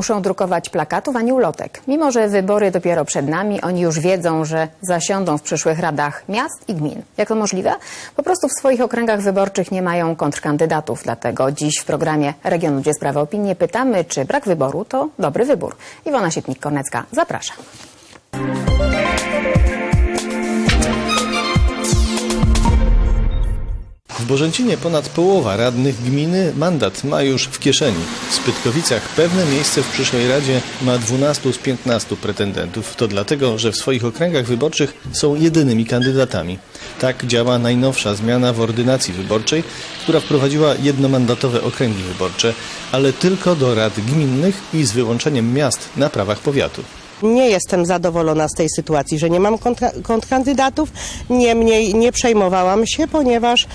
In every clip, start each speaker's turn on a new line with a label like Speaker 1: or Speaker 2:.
Speaker 1: muszą drukować plakatów ani ulotek. Mimo, że wybory dopiero przed nami, oni już wiedzą, że zasiądą w przyszłych radach miast i gmin. Jak to możliwe? Po prostu w swoich okręgach wyborczych nie mają kontrkandydatów. Dlatego dziś w programie Region Ludzie Sprawy Opinie pytamy, czy brak wyboru to dobry wybór. Iwona Sietnik-Kornecka, zapraszam.
Speaker 2: W Bożęcinie ponad połowa radnych gminy mandat ma już w kieszeni. W Spytkowicach pewne miejsce w przyszłej radzie ma 12 z 15 pretendentów. To dlatego, że w swoich okręgach wyborczych są jedynymi kandydatami. Tak działa najnowsza zmiana w ordynacji wyborczej, która wprowadziła jednomandatowe okręgi wyborcze, ale tylko do rad gminnych i z wyłączeniem miast na prawach powiatu.
Speaker 3: Nie jestem zadowolona z tej sytuacji, że nie mam kontrkandydatów. Niemniej nie przejmowałam się, ponieważ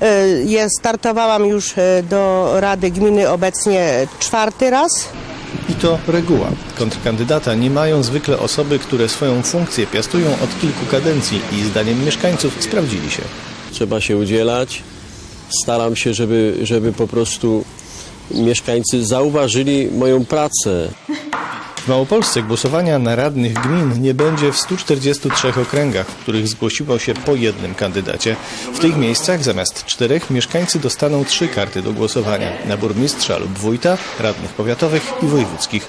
Speaker 3: e, jest, startowałam już e, do Rady Gminy obecnie czwarty raz.
Speaker 2: I to reguła. Kontrkandydata nie mają zwykle osoby, które swoją funkcję piastują od kilku kadencji i zdaniem mieszkańców sprawdzili się.
Speaker 4: trzeba się udzielać. Staram się, żeby, żeby po prostu mieszkańcy zauważyli moją pracę.
Speaker 2: W Małopolsce głosowania na radnych gmin nie będzie w 143 okręgach, w których zgłosiło się po jednym kandydacie. W tych miejscach zamiast czterech mieszkańcy dostaną trzy karty do głosowania na burmistrza lub wójta, radnych powiatowych i wojewódzkich.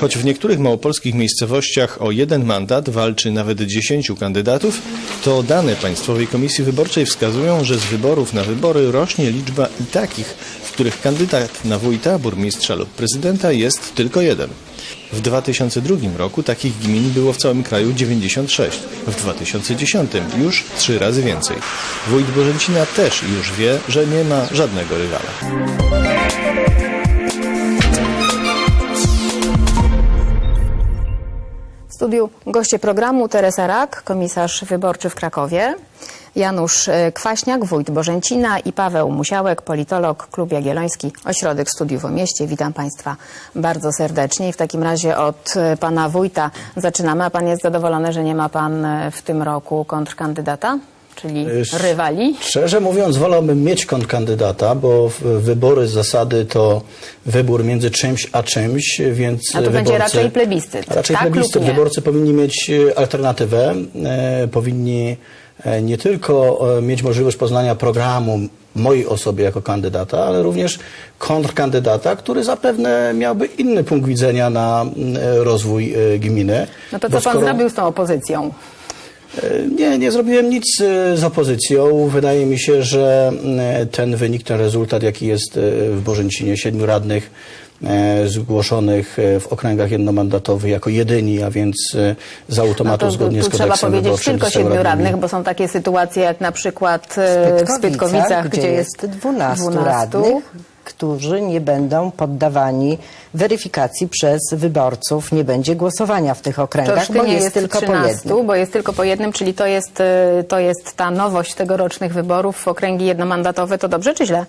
Speaker 2: Choć w niektórych małopolskich miejscowościach o jeden mandat walczy nawet 10 kandydatów, to dane Państwowej Komisji Wyborczej wskazują, że z wyborów na wybory rośnie liczba i takich, w których kandydat na wójta, burmistrza lub prezydenta jest tylko jeden. W 2002 roku takich gmin było w całym kraju 96, w 2010 już trzy razy więcej. Wójt Bożęcina też już wie, że nie ma żadnego rywala.
Speaker 1: W studiu goście programu Teresa Rak, komisarz wyborczy w Krakowie, Janusz e, Kwaśniak, wójt Bożęcina i Paweł Musiałek, politolog, Klub Jagielloński, Ośrodek Studiów o Mieście. Witam Państwa bardzo serdecznie. I w takim razie od e, Pana wójta zaczynamy. A Pan jest zadowolony, że nie ma Pan e, w tym roku kontrkandydata, czyli rywali?
Speaker 5: Szczerze mówiąc, wolałbym mieć kontrkandydata, bo wybory z zasady to wybór między czymś a czymś, więc
Speaker 1: A to będzie raczej plebiscyt,
Speaker 5: Raczej
Speaker 1: tak
Speaker 5: plebiscyt. Wyborcy powinni mieć alternatywę, e, powinni nie tylko e, mieć możliwość poznania programu mojej osoby jako kandydata, ale również kontrkandydata, który zapewne miałby inny punkt widzenia na e, rozwój e, gminy.
Speaker 1: No to co
Speaker 5: Bo
Speaker 1: Pan
Speaker 5: skoro-
Speaker 1: zrobił z tą opozycją?
Speaker 5: nie, nie zrobiłem nic e, z opozycją. Wydaje mi się, że e, ten wynik, ten rezultat, jaki jest e, w Bożęcinie, siedmiu radnych e, zgłoszonych e, w okręgach jednomandatowych jako jedyni, a więc e, z automatu
Speaker 1: No to
Speaker 5: zgodnie
Speaker 1: tu
Speaker 5: z
Speaker 1: trzeba
Speaker 5: kodeksem
Speaker 1: powiedzieć
Speaker 5: wyborczym
Speaker 1: tylko siedmiu radnych, bo są takie sytuacje jak na przykład e, w Spytkowicach,
Speaker 6: gdzie jest 12,
Speaker 1: 12.
Speaker 6: radnych, którzy nie będą poddawani weryfikacji przez wyborców. Nie będzie głosowania w tych okręgach, bo
Speaker 1: nie
Speaker 6: jest,
Speaker 1: jest
Speaker 6: tylko po
Speaker 1: 13,
Speaker 6: jednym.
Speaker 1: bo jest tylko po jednym, czyli to jest, e, to jest ta nowość tegorocznych wyborów w okręgi jednomandatowe. To dobrze czy źle?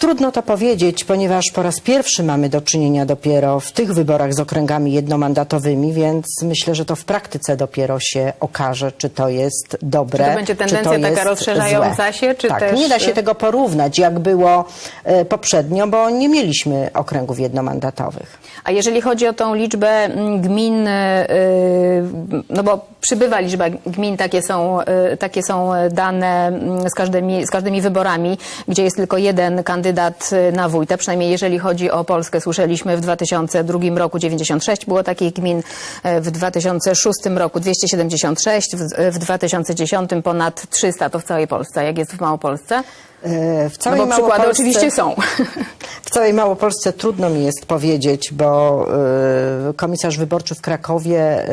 Speaker 6: Trudno to powiedzieć, ponieważ po raz pierwszy mamy do czynienia dopiero w tych wyborach z okręgami jednomandatowymi, więc myślę, że to w praktyce dopiero się okaże, czy to jest dobre.
Speaker 1: Czy to będzie tendencja
Speaker 6: to
Speaker 1: taka rozszerzająca
Speaker 6: złe.
Speaker 1: się, czy
Speaker 6: tak,
Speaker 1: też-
Speaker 6: nie da się tego porównać, jak było e, poprzednio, bo nie mieliśmy okręgów jednomandatowych.
Speaker 1: A jeżeli chodzi o tą liczbę mm, gmin, y, no bo przybywa liczba gmin, takie są, takie są dane mm, z każdymi, z każdymi wyborami, gdzie jest tylko jeden kandydat y, na wójta, przynajmniej jeżeli chodzi o Polskę. Słyszeliśmy w 2002 roku 96 było takich gmin, y, w 2006 roku 276, w, w 2010 ponad 300, to w całej Polsce, jak jest w Małopolsce.
Speaker 6: E, W
Speaker 1: No
Speaker 6: całej
Speaker 1: bo przykłady
Speaker 6: Małopolsce-
Speaker 1: oczywiście są.
Speaker 6: W całej Małopolsce trudno mi jest powiedzieć, bo y, komisarz wyborczy w Krakowie,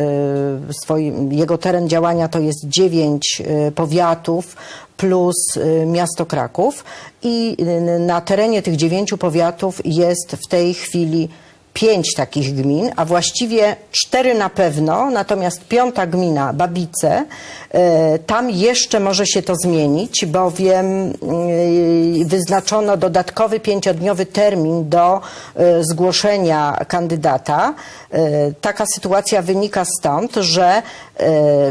Speaker 6: y, swoim, jego teren działania to jest dziewięć powiatów plus miasto Kraków i na terenie tych dziewięciu powiatów jest w tej chwili pięć takich gmin, a właściwie cztery na pewno, natomiast piąta gmina, Babice, e, tam jeszcze może się to zmienić, bowiem e, wyznaczono dodatkowy pięciodniowy termin do e, zgłoszenia kandydata. Taka sytuacja wynika stąd, że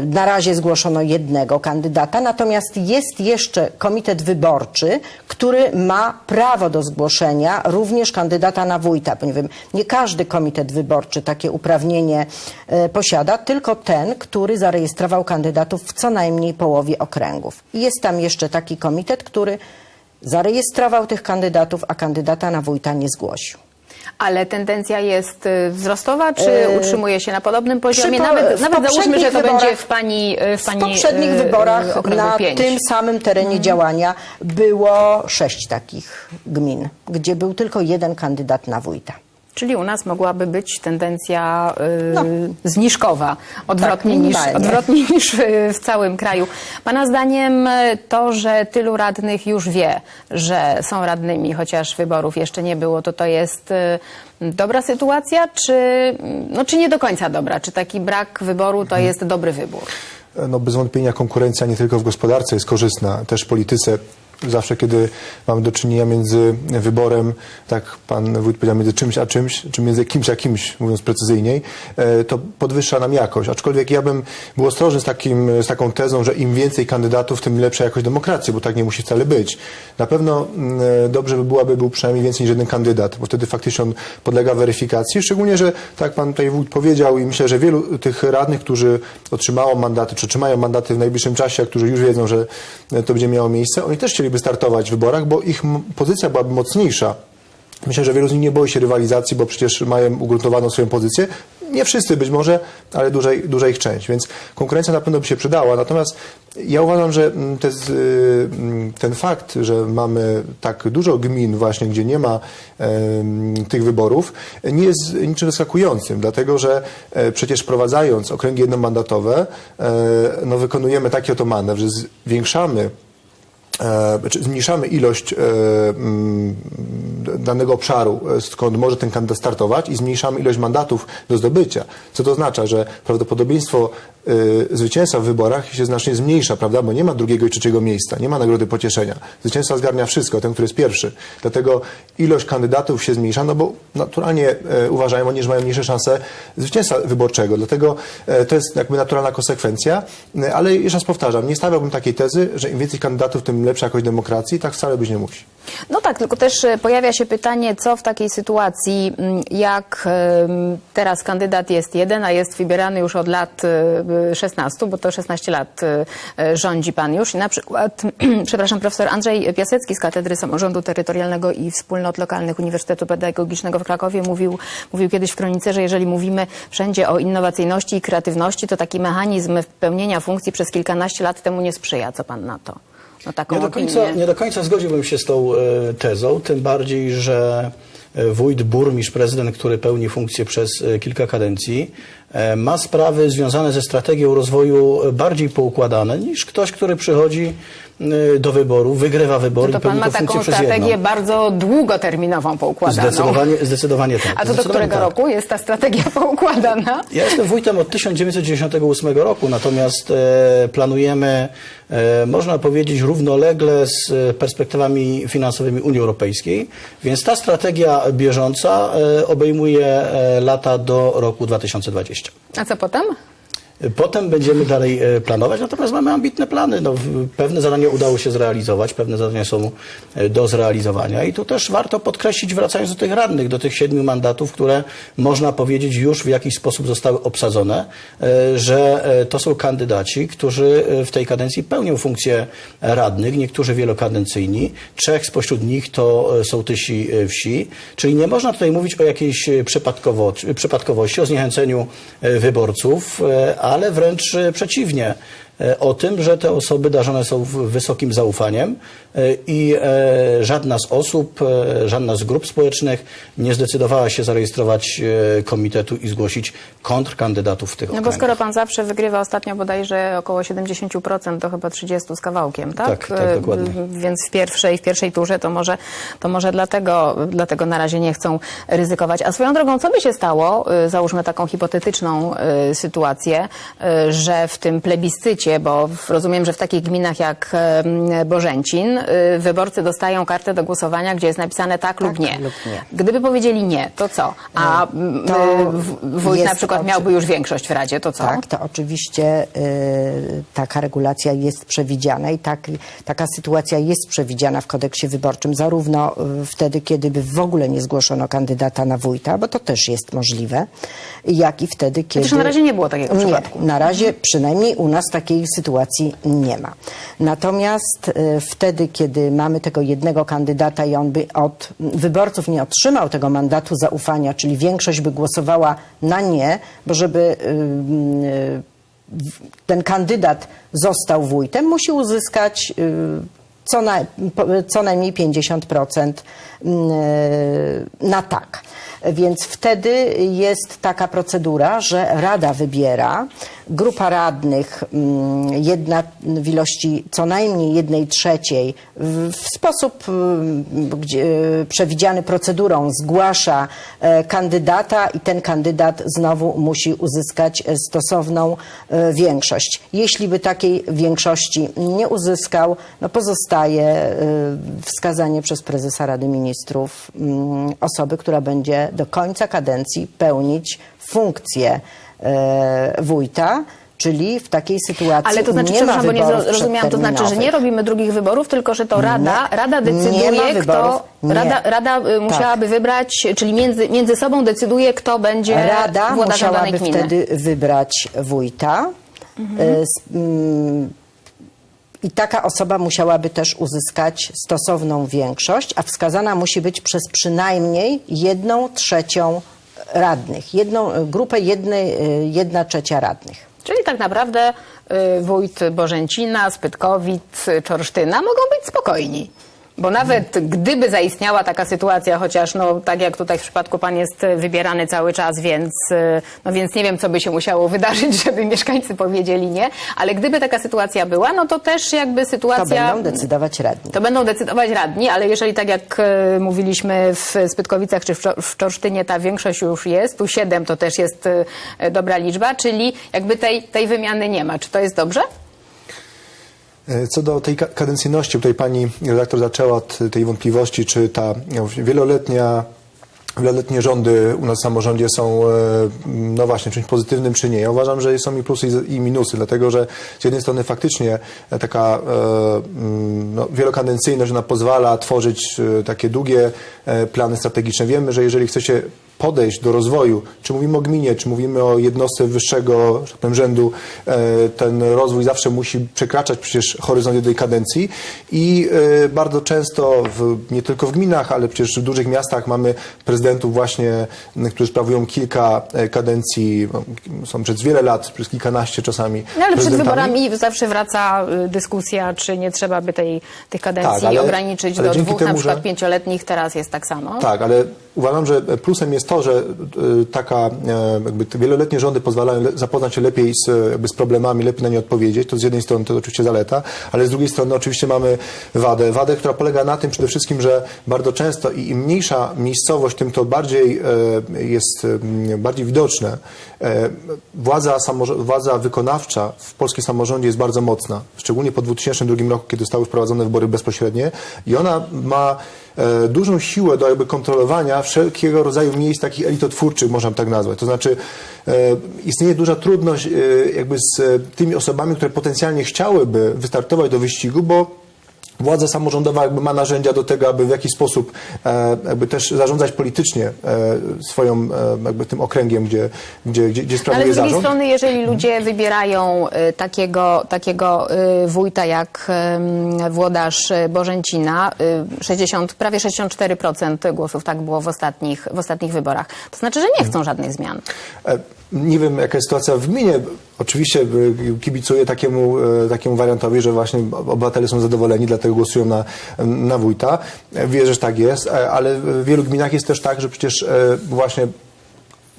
Speaker 6: na razie zgłoszono jednego kandydata, natomiast jest jeszcze komitet wyborczy, który ma prawo do zgłoszenia również kandydata na wójta, ponieważ nie każdy komitet wyborczy takie uprawnienie e, posiada, tylko ten, który zarejestrował kandydatów w co najmniej połowie okręgów. I jest tam jeszcze taki komitet, który zarejestrował tych kandydatów, a kandydata na wójta nie zgłosił.
Speaker 1: Ale tendencja jest y, wzrostowa, czy
Speaker 6: Yy,
Speaker 1: utrzymuje się na podobnym poziomie?
Speaker 6: Po-
Speaker 1: nawet nawet załóżmy, że to
Speaker 6: wyborach-
Speaker 1: będzie w pani, y, w pani
Speaker 6: w poprzednich
Speaker 1: y,
Speaker 6: wyborach na
Speaker 1: pięć.
Speaker 6: tym samym terenie działania było sześć takich gmin, gdzie był tylko jeden kandydat na wójta.
Speaker 1: Czyli u nas mogłaby być tendencja y,
Speaker 6: No.
Speaker 1: zniżkowa, odwrotnie,
Speaker 6: Tak,
Speaker 1: niż, odwrotnie niż w całym kraju. Pana zdaniem to, że tylu radnych już wie, że są radnymi, chociaż wyborów jeszcze nie było, to to jest y, dobra sytuacja, czy, no, czy nie do końca dobra? Czy taki brak wyboru to jest dobry wybór?
Speaker 7: no bez wątpienia konkurencja nie tylko w gospodarce jest korzystna, też w polityce. Zawsze, kiedy mamy do czynienia między wyborem, tak pan wójt powiedział, między czymś a czymś, czy między kimś a kimś, mówiąc precyzyjniej, e, to podwyższa nam jakość. Aczkolwiek ja bym był ostrożny z, takim, z taką tezą, że im więcej kandydatów, tym lepsza jakość demokracji, bo tak nie musi wcale być. Na pewno mm, e, dobrze by było, aby był przynajmniej więcej niż jeden kandydat, bo wtedy faktycznie on podlega weryfikacji. Szczególnie, że tak pan tutaj wójt powiedział i myślę, że wielu tych radnych, którzy otrzymało mandaty, czy otrzymają mandaty w najbliższym czasie, a którzy już wiedzą, że e, to będzie miało miejsce, oni też chcieliby startować w wyborach, bo ich pozycja byłaby mocniejsza. Myślę, że wielu z nich nie boi się rywalizacji, bo przecież mają ugruntowaną swoją pozycję. Nie wszyscy być może, ale duża, duża ich część, więc konkurencja na pewno by się przydała. Natomiast ja uważam, że mm, te, y, mm, ten fakt, że mamy tak dużo gmin właśnie, gdzie nie ma tych wyborów, nie jest niczym zaskakującym, dlatego że e, przecież wprowadzając okręgi jednomandatowe, e, no wykonujemy taki oto manewr, że zwiększamy czy zmniejszamy ilość e, danego obszaru, e, skąd może ten kandydat startować i zmniejszamy ilość mandatów do zdobycia. Co to oznacza, że prawdopodobieństwo e, zwycięstwa w wyborach się znacznie zmniejsza, prawda, bo nie ma drugiego i trzeciego miejsca, nie ma nagrody pocieszenia. Zwycięstwa zgarnia wszystko, ten, który jest pierwszy. Dlatego ilość kandydatów się zmniejsza, no bo naturalnie e, uważają oni, że mają mniejsze szanse zwycięstwa wyborczego. Dlatego e, to jest jakby naturalna konsekwencja, E, ale jeszcze raz powtarzam, nie stawiałbym takiej tezy, że im więcej kandydatów, tym lepsza jakość demokracji. Tak wcale być nie musi.
Speaker 1: No tak, tylko też pojawia się pytanie, co w takiej sytuacji, m, jak teraz kandydat jest jeden, a jest wybierany już od lat 16, bo to 16 lat e, e, rządzi pan już. I na przykład, przepraszam, profesor Andrzej Piasecki z Katedry Samorządu Terytorialnego i Wspólnot Lokalnych Uniwersytetu Pedagogicznego w Krakowie mówił, mówił kiedyś w kronice, że jeżeli mówimy wszędzie o innowacyjności i kreatywności, to taki mechanizm pełnienia funkcji przez kilkanaście lat temu nie sprzyja. Co pan na to? No taką
Speaker 5: Nie do, końca,
Speaker 1: opinię.
Speaker 5: nie do końca zgodziłbym się z tą e, tezą, tym bardziej, że e, wójt, burmistrz, prezydent, który pełni funkcję przez e, kilka kadencji, ma sprawy związane ze strategią rozwoju e, bardziej poukładane niż ktoś, który przychodzi e, do wyboru, wygrywa wybory
Speaker 1: To
Speaker 5: i
Speaker 1: pan ma taką strategię bardzo długoterminową poukładaną.
Speaker 5: Zdecydowanie, zdecydowanie tak.
Speaker 1: A to do którego
Speaker 5: tak.
Speaker 1: roku jest ta strategia poukładana?
Speaker 5: Ja jestem wójtem od 1998 roku, natomiast e, planujemy, e, można powiedzieć, równolegle z e, perspektywami finansowymi Unii Europejskiej, więc ta strategia bieżąca e, obejmuje e, lata do roku 2020.
Speaker 1: A co potem?
Speaker 5: Potem będziemy dalej e, planować, natomiast mamy ambitne plany. No, pewne zadania udało się zrealizować, pewne zadania są e, do zrealizowania i tu też warto podkreślić, wracając do tych radnych, do tych siedmiu mandatów, które można powiedzieć już w jakiś sposób zostały obsadzone, e, że to są kandydaci, którzy w tej kadencji pełnią funkcję radnych, niektórzy wielokadencyjni, trzech spośród nich to sołtysi wsi, czyli nie można tutaj mówić o jakiejś przypadkowo, przypadkowości, o zniechęceniu wyborców, ale wręcz przeciwnie. E, O tym, że te osoby darzone są wysokim zaufaniem e, i e, żadna z osób, żadna z grup społecznych nie zdecydowała się zarejestrować komitetu i zgłosić kontrkandydatów w tych
Speaker 1: No bo
Speaker 5: okręgach.
Speaker 1: skoro pan zawsze wygrywa ostatnio bodajże około 70%, to chyba 30 z kawałkiem, tak?
Speaker 5: Tak, tak, dokładnie.
Speaker 1: Więc w pierwszej, w pierwszej turze to może, to może dlatego, dlatego na razie nie chcą ryzykować. A swoją drogą, co by się stało, załóżmy taką hipotetyczną sytuację, że w tym plebiscycie się, bo rozumiem, że w takich gminach jak Bożęcin y, wyborcy dostają kartę do głosowania, gdzie jest napisane tak, lub, nie.
Speaker 6: lub nie.
Speaker 1: Gdyby powiedzieli nie, to co? A w- wójt na przykład
Speaker 6: oczy-
Speaker 1: miałby już większość w Radzie, to co?
Speaker 6: Tak, to oczywiście y, taka regulacja jest przewidziana i tak, taka sytuacja jest przewidziana w kodeksie wyborczym, zarówno y, wtedy, kiedy by w ogóle nie zgłoszono kandydata na wójta, bo to też jest możliwe, jak i wtedy, kiedy...
Speaker 1: Chociaż na razie nie było takiego
Speaker 6: nie,
Speaker 1: przypadku.
Speaker 6: Na razie przynajmniej u nas takiej sytuacji nie ma. Natomiast y, wtedy, kiedy mamy tego jednego kandydata i on by od wyborców nie otrzymał tego mandatu zaufania, czyli większość by głosowała na nie, bo żeby w- ten kandydat został wójtem, musi uzyskać y, co, na, co najmniej 50% y, na tak. Więc wtedy jest taka procedura, że Rada wybiera, grupa radnych, mm, jedna w ilości co najmniej jednej trzeciej, w, sposób mm, przewidziany procedurą zgłasza e, kandydata i ten kandydat znowu musi uzyskać stosowną e, większość. Jeśli by takiej większości nie uzyskał, no pozostaje e, wskazanie przez prezesa Rady Ministrów mm, osoby, która będzie do końca kadencji pełnić funkcję e, wójta, czyli w takiej sytuacji
Speaker 1: Ale to znaczy,
Speaker 6: nie ma
Speaker 1: bo nie
Speaker 6: wyborów
Speaker 1: zro- rozumiałam, to znaczy, że nie robimy drugich wyborów, tylko że to Rada,
Speaker 6: Nie.
Speaker 1: Rada decyduje, kto.
Speaker 6: Nie.
Speaker 1: Rada, Rada y, musiałaby wybrać, czyli między, między sobą decyduje, kto będzie
Speaker 6: Rada
Speaker 1: włodarzem danej
Speaker 6: musiałaby wtedy wybrać wójta.
Speaker 1: Mhm.
Speaker 6: S- mm, I taka osoba musiałaby też uzyskać stosowną większość, a wskazana musi być przez przynajmniej jedną trzecią radnych. Jedną e, grupę jednej, e, jedna trzecia radnych.
Speaker 1: Czyli tak naprawdę y, wójt Bożęcina, Spytkowic, Czorsztyna mogą być spokojni. Bo nawet gdyby zaistniała taka sytuacja, chociaż no, tak jak tutaj w przypadku pan jest y, wybierany cały czas, więc, y, no, więc nie wiem, co by się musiało wydarzyć, żeby mieszkańcy powiedzieli nie, ale gdyby taka sytuacja była, no to też jakby
Speaker 6: To
Speaker 1: sytuacja...
Speaker 6: będą decydować radni.
Speaker 1: To będą decydować radni, ale jeżeli tak jak e, mówiliśmy w Spytkowicach czy w Czo- w Czorsztynie ta większość już jest, tu siedem to też jest e, dobra liczba, czyli jakby tej, tej wymiany nie ma. Czy to jest dobrze?
Speaker 7: E, Co do tej ka- kadencyjności, tutaj pani redaktor zaczęła od tej wątpliwości, czy ta no, wieloletnia Wieloletnie rządy u nas w samorządzie są, e, no właśnie, czymś pozytywnym czy nie. Ja uważam, że są i plusy i minusy, dlatego że z jednej strony faktycznie e, taka mm, no, wielokadencyjność ona pozwala tworzyć takie długie plany strategiczne. Wiemy, że jeżeli chce się podejść do rozwoju, czy mówimy o gminie, czy mówimy o jednostce wyższego że tak powiem, rzędu, e, ten rozwój zawsze musi przekraczać przecież horyzont jednej kadencji. I e, bardzo często, w, nie tylko w gminach, ale przecież w dużych miastach mamy prezydentów właśnie, którzy sprawują kilka e, kadencji, no, są przez wiele lat, przez kilkanaście czasami
Speaker 1: No ale przed wyborami zawsze wraca dyskusja, czy nie trzeba by tej, tych kadencji
Speaker 7: Tak, ale-
Speaker 1: ograniczyć
Speaker 7: ale
Speaker 1: do dwóch, na
Speaker 7: temu,
Speaker 1: przykład
Speaker 7: że-
Speaker 1: pięcioletnich, teraz jest tak samo.
Speaker 7: Tak, ale uważam, że plusem jest to, że y, taka e, jakby te wieloletnie rządy pozwalają zapoznać się lepiej z, e, jakby z problemami, lepiej na nie odpowiedzieć. To z jednej strony to oczywiście zaleta, ale z drugiej strony oczywiście mamy wadę. Wadę, która polega na tym przede wszystkim, że bardzo często i im mniejsza miejscowość, tym to bardziej e, jest e, bardziej widoczne. E, Władza, władza wykonawcza w polskim samorządzie jest bardzo mocna, szczególnie po 2002 roku, kiedy zostały wprowadzone wybory bezpośrednie i ona ma e, dużą siłę do jakby kontrolowania wszelkiego rodzaju miejsc takich elitotwórczych, można tak nazwać. To znaczy e, istnieje duża trudność e, jakby z e, tymi osobami, które potencjalnie chciałyby wystartować do wyścigu, bo Władza samorządowa jakby ma narzędzia do tego, aby w jakiś sposób e, jakby też zarządzać politycznie e, swoją e, jakby tym okręgiem, gdzie, gdzie, gdzie, gdzie sprawuje
Speaker 1: Ale z drugiej
Speaker 7: zarząd.
Speaker 1: strony, jeżeli ludzie wybierają y, takiego, takiego y, wójta jak włodarz y, Bożęcina, y, 60, prawie 64% głosów tak było w ostatnich, w ostatnich wyborach, to znaczy, że nie chcą żadnych zmian.
Speaker 7: E, Nie wiem, jaka jest sytuacja w gminie. Oczywiście e, kibicuję takiemu, e, takiemu wariantowi, że właśnie obywatele są zadowoleni, dlatego głosują na, na wójta. E, Wierzę, że tak jest, ale w wielu gminach jest też tak, że przecież właśnie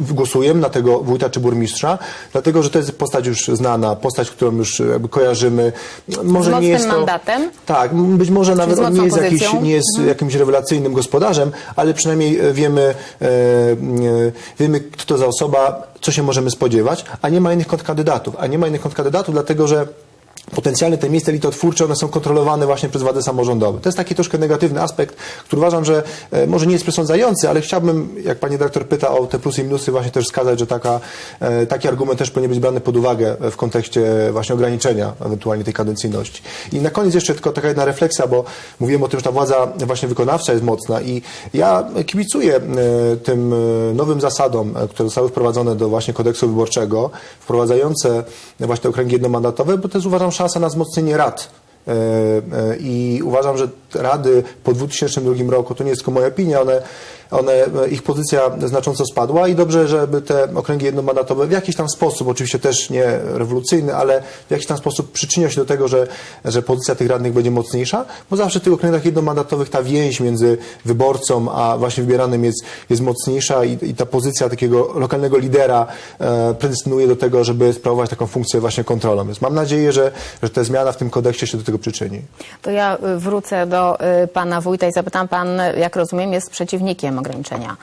Speaker 7: głosujemy na tego wójta czy burmistrza, dlatego że to jest postać już znana, postać, którą już jakby kojarzymy. Może
Speaker 1: mocnym
Speaker 7: nie jest to,
Speaker 1: mandatem?
Speaker 7: Tak, być może nawet
Speaker 1: z
Speaker 7: on nie jest, jakiś,
Speaker 1: pozycją?
Speaker 7: nie jest jakimś rewelacyjnym gospodarzem, ale przynajmniej wiemy, e, e, wiemy, kto to za osoba, co się możemy spodziewać, a nie ma innych kontrkandydatów. A nie ma innych kontrkandydatów, dlatego że potencjalne te miejsca elitotwórcze, one są kontrolowane właśnie przez władze samorządowe. To jest taki troszkę negatywny aspekt, który uważam, że e, może nie jest przesądzający, ale chciałbym, jak pani dyrektor pyta o te plusy i minusy, właśnie też wskazać, że taka, e, taki argument też powinien być brany pod uwagę w kontekście właśnie ograniczenia ewentualnie tej kadencyjności. I na koniec jeszcze tylko taka jedna refleksja, bo mówiłem o tym, że ta władza właśnie wykonawcza jest mocna i ja kibicuję e, tym e, nowym zasadom, e, które zostały wprowadzone do właśnie kodeksu wyborczego, wprowadzające właśnie te okręgi jednomandatowe, bo to jest uważam szansa na wzmocnienie rad. E, e, I uważam, że rady po 2002 roku, to nie jest tylko moja opinia, one, one, e, ich pozycja znacząco spadła i dobrze, żeby te okręgi jednomandatowe w jakiś tam sposób, oczywiście też nie rewolucyjny, ale w jakiś tam sposób przyczynią się do tego, że, że pozycja tych radnych będzie mocniejsza, bo zawsze w tych okręgach jednomandatowych ta więź między wyborcą a właśnie wybieranym jest, jest mocniejsza i, i ta pozycja takiego lokalnego lidera e, predestynuje do tego, żeby sprawować taką funkcję właśnie kontrolą. Więc mam nadzieję, że, że ta zmiana w tym kodeksie się do tego przyczyni.
Speaker 1: To ja y, wrócę do y, pana wójta i zapytam pan, jak rozumiem, jest przeciwnikiem ograniczenia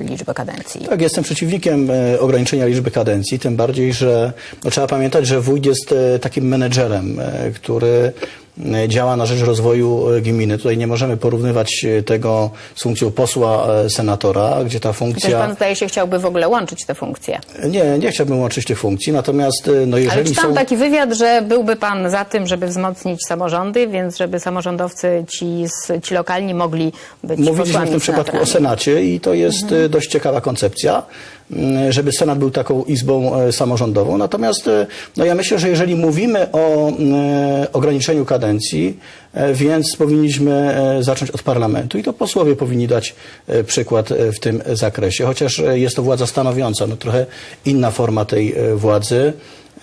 Speaker 1: y, liczby kadencji.
Speaker 5: Tak, jestem przeciwnikiem e, ograniczenia liczby kadencji, tym bardziej, że no, trzeba pamiętać, że wójt jest e, takim menedżerem, e, który e, działa na rzecz rozwoju e, gminy. Tutaj nie możemy porównywać e, tego z funkcją posła, senatora, gdzie ta
Speaker 1: Chociaż
Speaker 5: funkcja...
Speaker 1: pan zdaje się chciałby w ogóle łączyć te funkcje.
Speaker 5: Nie, nie chciałbym łączyć tych funkcji, natomiast no,
Speaker 1: Ale
Speaker 5: jeżeli
Speaker 1: czytałam
Speaker 5: są...
Speaker 1: taki wywiad, że byłby pan za tym, żeby wzmocnić samorządy, więc żeby samorządowcy ci, ci lokalni mogli być
Speaker 5: Mówiliśmy w tym przypadku o. Senacie i to jest e, dość ciekawa koncepcja, żeby Senat był taką izbą e, samorządową. Natomiast e, no ja myślę, że jeżeli mówimy o e, ograniczeniu kadencji, więc powinniśmy zacząć od parlamentu i to posłowie powinni dać przykład w tym zakresie, chociaż jest to władza stanowiąca, no trochę inna forma tej władzy.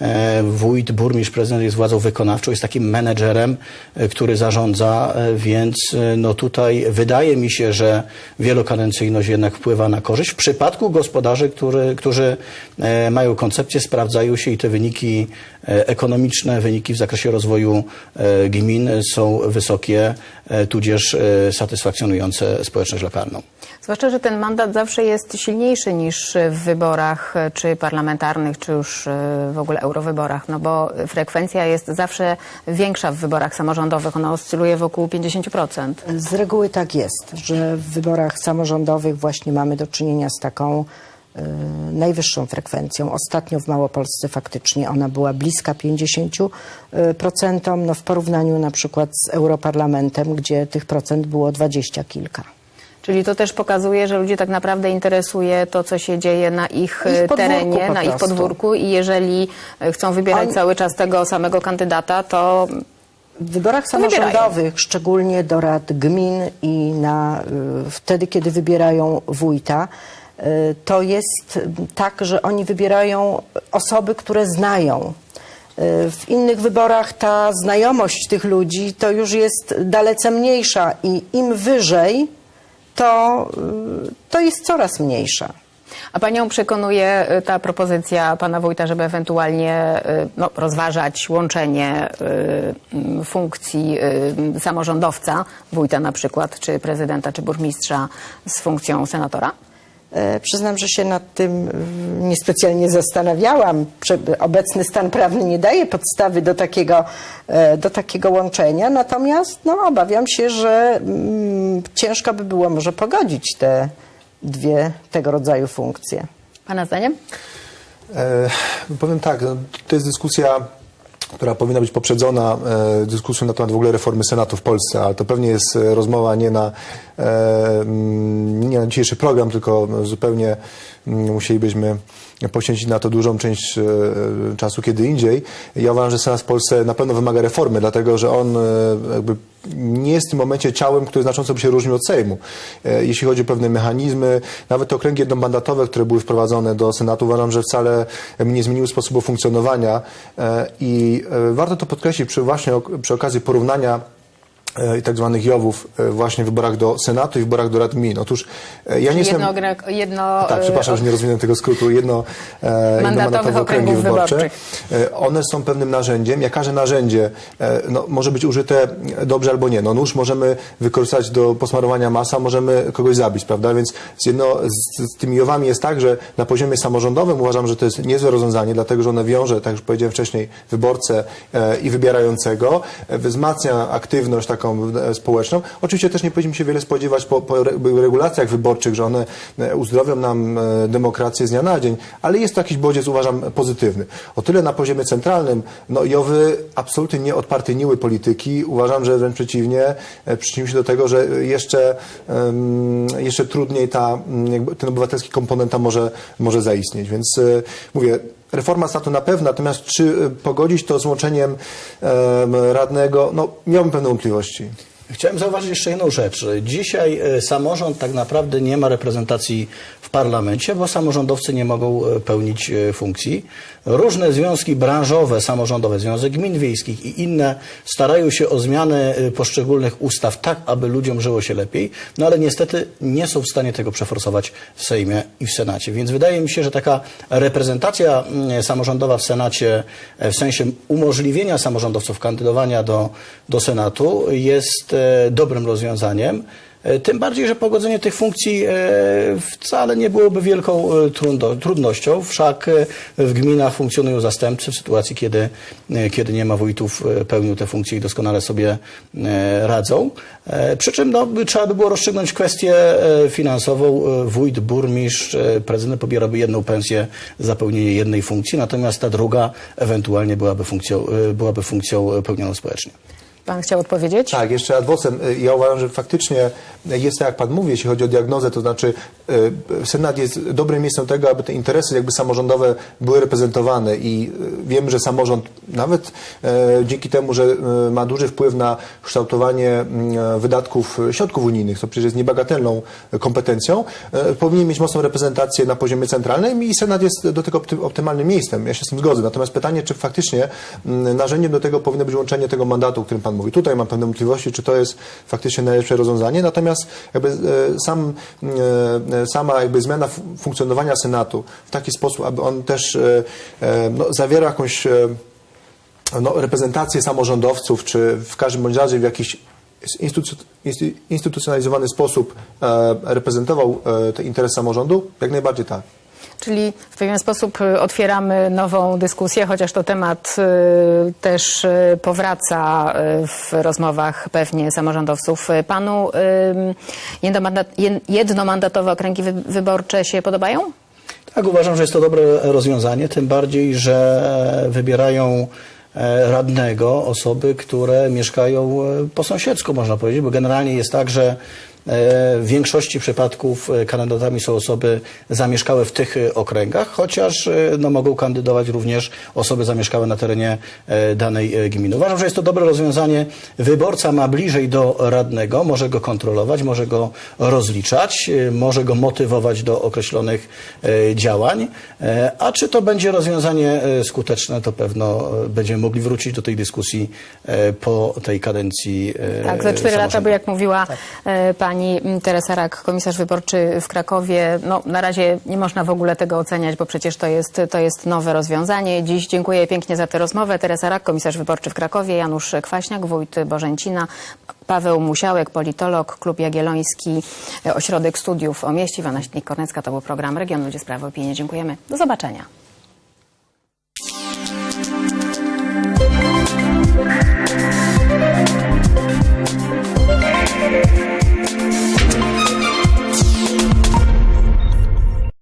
Speaker 5: E, Wójt, burmistrz, prezydent jest władzą wykonawczą, jest takim menedżerem, e, który zarządza, e, więc no tutaj wydaje mi się, że wielokadencyjność jednak wpływa na korzyść. W przypadku gospodarzy, który, którzy mają koncepcję, sprawdzają się i te wyniki ekonomiczne, wyniki w zakresie rozwoju e, gmin są wysokie, e, tudzież e, satysfakcjonujące społeczność lokalną.
Speaker 1: Zwłaszcza, że ten mandat zawsze jest silniejszy niż w wyborach e, czy parlamentarnych, czy już e, w ogóle eurowyborach, no bo frekwencja jest zawsze większa w wyborach samorządowych. Ona oscyluje wokół 50%.
Speaker 6: Z reguły tak jest, że w wyborach samorządowych właśnie mamy do czynienia z taką e, najwyższą frekwencją. Ostatnio w Małopolsce faktycznie ona była bliska 50%, no w porównaniu na przykład z Europarlamentem, gdzie tych procent było dwadzieścia kilka.
Speaker 1: Czyli to też pokazuje, że ludzi tak naprawdę interesuje to, co się dzieje na ich,
Speaker 6: ich
Speaker 1: e, terenie, na ich
Speaker 6: prostu.
Speaker 1: podwórku i jeżeli e, chcą wybierać
Speaker 6: On-
Speaker 1: cały czas tego samego kandydata, to
Speaker 6: W wyborach
Speaker 1: To wybierają.
Speaker 6: samorządowych, szczególnie do rad gmin i na, wtedy, kiedy wybierają wójta, to jest y, tak, że oni wybierają osoby, które znają. Y, W innych wyborach ta znajomość tych ludzi to już jest dalece mniejsza i im wyżej, to, y, to jest coraz mniejsza.
Speaker 1: A panią przekonuje y, ta propozycja pana wójta, żeby ewentualnie y, no, rozważać łączenie y, funkcji y, samorządowca, wójta na przykład, czy prezydenta, czy burmistrza z funkcją senatora?
Speaker 6: E, Przyznam, że się nad tym mm, niespecjalnie zastanawiałam. Obecny stan prawny nie daje podstawy do takiego, e, do takiego łączenia, natomiast no, obawiam się, że mm, ciężko by było może pogodzić te dwie tego rodzaju funkcje.
Speaker 1: Pana zdaniem?
Speaker 7: E, powiem tak, no, to jest dyskusja, która powinna być poprzedzona e, dyskusją na temat w ogóle reformy Senatu w Polsce, ale to pewnie jest e, rozmowa nie na, e, nie na dzisiejszy program, tylko zupełnie musielibyśmy poświęcić na to dużą część e, czasu kiedy indziej. Ja uważam, że Senat w Polsce na pewno wymaga reformy, dlatego że on e, jakby nie jest w tym momencie ciałem, które znacząco by się różnił od Sejmu. E, Jeśli chodzi o pewne mechanizmy, nawet te okręgi jednomandatowe, które były wprowadzone do Senatu, uważam, że wcale nie zmieniły sposobu funkcjonowania i warto to podkreślić przy właśnie przy okazji porównania i tak zwanych JOW-ów e, właśnie w wyborach do Senatu i wyborach do Rad Gmin. Otóż e, ja nie jestem...
Speaker 1: Jedno,
Speaker 7: Tak,
Speaker 1: e,
Speaker 7: przepraszam, że nie rozwinę tego skrótu. Jedno, e,
Speaker 1: Mandatowych okręgów wyborczych.
Speaker 7: E, One są pewnym narzędziem. Jak każde narzędzie e, no, może być użyte dobrze albo nie. No, nóż możemy wykorzystać do posmarowania masa, możemy kogoś zabić, prawda? Więc z, jedno, z, z tymi jowami jest tak, że na poziomie samorządowym uważam, że to jest niezłe rozwiązanie, dlatego że one wiąże, tak jak już powiedziałem wcześniej, wyborcę e, i wybierającego, e, wzmacnia aktywność taką e, społeczną. Oczywiście też nie powinniśmy się wiele spodziewać po, po re- regulacjach wyborczych, że one e, uzdrowią nam e, demokrację z dnia na dzień, ale jest to jakiś bodziec, uważam, pozytywny. O tyle na poziomie centralnym, no Jowy absolutnie nie odpartyjniły polityki. Uważam, że wręcz przeciwnie, przyczynił się do tego, że jeszcze, jeszcze trudniej ta, ten obywatelski komponent tam może, może zaistnieć. Więc mówię, Reforma statu na pewno, natomiast czy e, pogodzić to z łączeniem em, radnego, no miałbym pewne wątpliwości.
Speaker 5: Chciałem zauważyć jeszcze jedną rzecz. Dzisiaj e, samorząd tak naprawdę nie ma reprezentacji w parlamencie, bo samorządowcy nie mogą e, pełnić e, funkcji. Różne związki branżowe, samorządowe, Związek Gmin Wiejskich i inne starają się o zmianę poszczególnych ustaw tak, aby ludziom żyło się lepiej, no ale niestety nie są w stanie tego przeforsować w Sejmie i w Senacie. Więc wydaje mi się, że taka reprezentacja mm, samorządowa w Senacie, w sensie umożliwienia samorządowców kandydowania do, do Senatu jest dobrym rozwiązaniem. E, Tym bardziej, że pogodzenie tych funkcji e, wcale nie byłoby wielką e, trudnością. Wszak e, w gminach funkcjonują zastępcy w sytuacji, kiedy, e, kiedy nie ma wójtów, e, pełnią te funkcje i doskonale sobie e, radzą. E, Przy czym no, trzeba by było rozstrzygnąć kwestię e, finansową. E, Wójt, burmistrz, e, prezydent pobierałby jedną pensję za pełnienie jednej funkcji, natomiast ta druga ewentualnie byłaby funkcją, e, byłaby funkcją e, pełnioną społecznie.
Speaker 1: Pan chciał odpowiedzieć?
Speaker 7: Tak, jeszcze ad vocem. Y, Ja uważam, że faktycznie jest tak, jak Pan mówi, jeśli chodzi o diagnozę, to znaczy y, Senat jest dobrym miejscem do tego, aby te interesy jakby samorządowe były reprezentowane i y, wiem, że samorząd nawet e, dzięki temu, że e, ma duży wpływ na kształtowanie mm, wydatków e, środków unijnych, co przecież jest niebagatelną kompetencją, powinien mieć mocną reprezentację na poziomie centralnym i Senat jest do tego opty- optymalnym miejscem. Ja się z tym zgodzę. Natomiast pytanie, czy faktycznie mm, narzędziem do tego powinno być łączenie tego mandatu, o którym Pan mówi. Tutaj mam pewne wątpliwości, czy to jest faktycznie najlepsze rozwiązanie. Natomiast jakby sam, sama jakby zmiana fu- funkcjonowania Senatu w taki sposób, aby on też no, zawierał jakąś no, reprezentację samorządowców, czy w każdym bądź razie w jakiś instytu- instytu- instytucjonalizowany sposób e, reprezentował e, te interes samorządu? Jak najbardziej tak.
Speaker 1: Czyli w pewien sposób y, otwieramy nową dyskusję, chociaż to temat też powraca w rozmowach pewnie samorządowców. Panu jednomanda- jed- jednomandatowe okręgi wy- wyborcze się podobają?
Speaker 5: Tak, uważam, że jest to dobre rozwiązanie, tym bardziej, że wybierają e, radnego osoby, które mieszkają e, po sąsiedzku, można powiedzieć, bo generalnie jest tak, że e, w większości przypadków e, kandydatami są osoby zamieszkałe w tych e, okręgach, chociaż e, no, mogą kandydować również osoby zamieszkałe na terenie e, danej e, gminy. Uważam, że jest to dobre rozwiązanie. Wyborca ma bliżej do radnego, może go kontrolować, może go rozliczać, e, może go motywować do określonych e, działań. E, A czy to będzie rozwiązanie e, skuteczne, to pewno e, będziemy mogli wrócić do tej dyskusji e, po tej kadencji. e,
Speaker 1: Tak, za cztery lata, bo jak mówiła e, pani mm, Teresa Rak, komisarz wyborczy w Krakowie, no na razie nie można w ogóle tego oceniać, bo przecież to jest, to jest nowe rozwiązanie. Dziś dziękuję pięknie za tę rozmowę. Teresa Rak, komisarz wyborczy w Krakowie, Janusz Kwaśniak, wójt Bożęcina, Paweł Musiałek, politolog, Klub Jagielloński, Ośrodek Studiów o Mieście, Iwana Śnieg-Kornecka. To był program Region Ludzie Sprawy Opinii. Dziękujemy. Do zobaczenia.